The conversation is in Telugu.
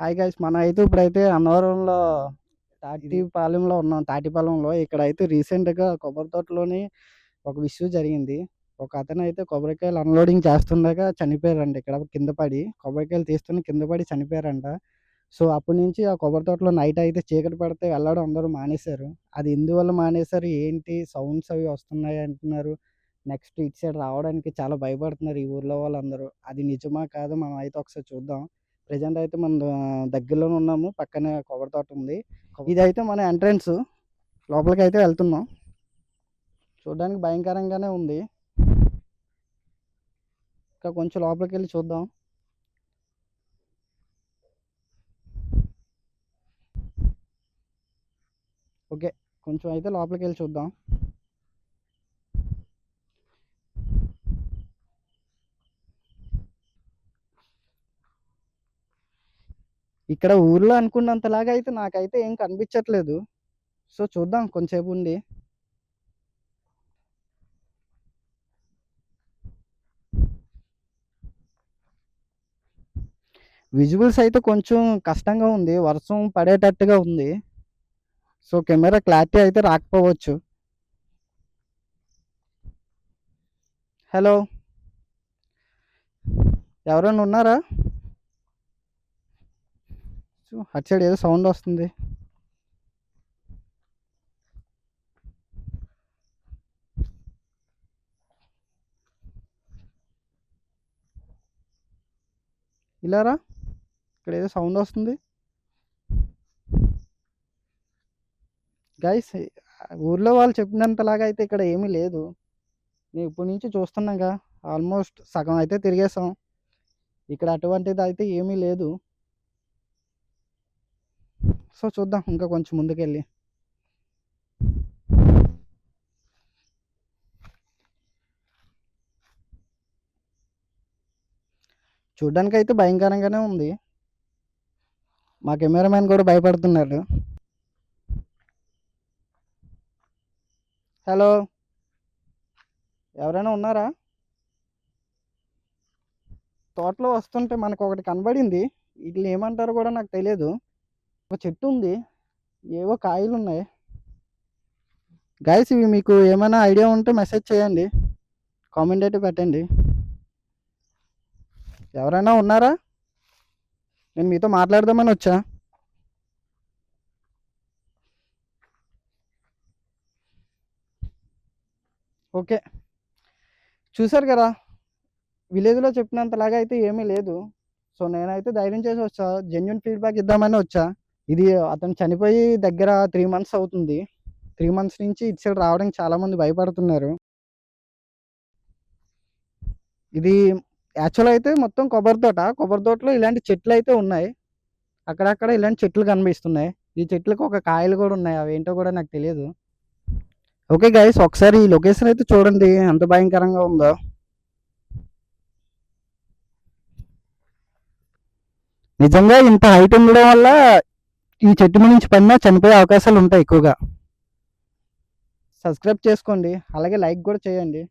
హాయ్ గైస్ మనం అయితే ఇప్పుడైతే అన్నవరంలో తాటిపాలెంలో ఉన్నాం. తాటిపాలెంలో ఇక్కడైతే రీసెంట్గా కొబ్బరి తోటలోని ఒక ఇష్యూ జరిగింది. ఒక అతను అయితే కొబ్బరికాయలు అన్లోడింగ్ చేస్తుండగా చనిపోయారంట ఇక్కడ కింద పడి. కొబ్బరికాయలు తీస్తున్న కింద పడి చనిపోయారంట. సో అప్పటి నుంచి ఆ కొబ్బరి తోటలో నైట్ అయితే చీకటి పడితే వెళ్ళడం అందరూ మానేశారు. అది ఎందువల్ల మానేశారు? ఏంటి? సౌండ్స్ అవి వస్తున్నాయి అంటున్నారు. నెక్స్ట్ ఇటు సైడ్ రావడానికి చాలా భయపడుతున్నారు ఈ ఊర్లో వాళ్ళందరూ. అది నిజమా కాదు మనం అయితే ఒకసారి చూద్దాం. ప్రజెంట్ అయితే మన దగ్గరలోనే ఉన్నాము. పక్కనే కొబ్బరి తోట ఉంది. ఇదైతే మన ఎంట్రన్స్. లోపలికి అయితే వెళ్తున్నాం. చూడడానికి భయంకరంగానే ఉంది. ఇంకా కొంచెం లోపలికి వెళ్ళి చూద్దాం. ఓకే కొంచెం అయితే లోపలికి వెళ్ళి చూద్దాం. ఇక్కడ ఊర్లో అనుకున్నంతలాగా అయితే నాకైతే ఏం కనిపించట్లేదు. సో చూద్దాం కొంచెంసేపు ఉండి. విజువల్స్ అయితే కొంచెం కష్టంగా ఉంది. వర్షం పడేటట్టుగా ఉంది. సో కెమెరా క్లారిటీ అయితే రాకపోవచ్చు. హలో? ఎవరైనా ఉన్నారా? సో అటు సైడ్ ఏదో సౌండ్ వస్తుంది. ఇలారా ఇక్కడ ఏదో సౌండ్ వస్తుంది. గైస్ ఊర్లో వాళ్ళు చెప్పినంతలాగా అయితే ఇక్కడ ఏమీ లేదు. నేను ఇప్పటి నుంచి చూస్తున్నాగా ఆల్మోస్ట్ సగం అయితే తిరిగేసాం. ఇక్కడ అటువంటిది అయితే ఏమీ లేదు. సో చూద్దాం ఇంకా కొంచెం ముందుకెళ్ళి. చూడ్డానికి అయితే భయంకరంగానే ఉంది. మా కెమెరామ్యాన్ కూడా భయపడుతున్నాడు హలో ఎవరైనా ఉన్నారా? తోటలో వస్తుంటే మనకు ఒకటి కనబడింది. వీటిని ఏమంటారో కూడా నాకు తెలియదు. ఒక చెట్టు ఉంది. ఏవో కాయలు ఉన్నాయి గైస్ ఇవి మీకు ఏమైనా ఐడియా ఉంటే మెసేజ్ చేయండి. కామెంట్ అయితే పెట్టండి. ఎవరైనా ఉన్నారా? నేను మీతో మాట్లాడదామని వచ్చా. ఓకే. చూసారు కదా విలేజ్లో చెప్పినంతలాగా అయితే ఏమీ లేదు. సో నేనైతే ధైర్యం చేసి వచ్చా. జెన్యున్ ఫీడ్బ్యాక్ ఇద్దామని వచ్చా. ఇది అతను చనిపోయి దగ్గర త్రీ మంత్స్ అవుతుంది. త్రీ మంత్స్ నుంచి ఇటు సైడ్ రావడానికి చాలామంది భయపడుతున్నారు. ఇది యాక్చువల్ అయితే మొత్తం కొబ్బరి తోట. కొబ్బరి తోటలో ఇలాంటి చెట్లు అయితే ఉన్నాయి. అక్కడక్కడ ఇలాంటి చెట్లు కనిపిస్తున్నాయి. ఈ చెట్లకు ఒక కాయలు కూడా ఉన్నాయి. అవి ఏంటో కూడా నాకు తెలియదు. ఓకే గైస్ ఒకసారి ఈ లొకేషన్ అయితే చూడండి. ఎంత భయంకరంగా ఉందో. నిజంగా ఇంత హైట్ ఉండడం వల్ల ఈ చెట్టు నుంచి పడినా చనిపోయే అవకాశాలు ఉంటాయి ఎక్కువగా. సబ్స్క్రైబ్ చేసుకోండి. అలాగే లైక్ కూడా చేయండి.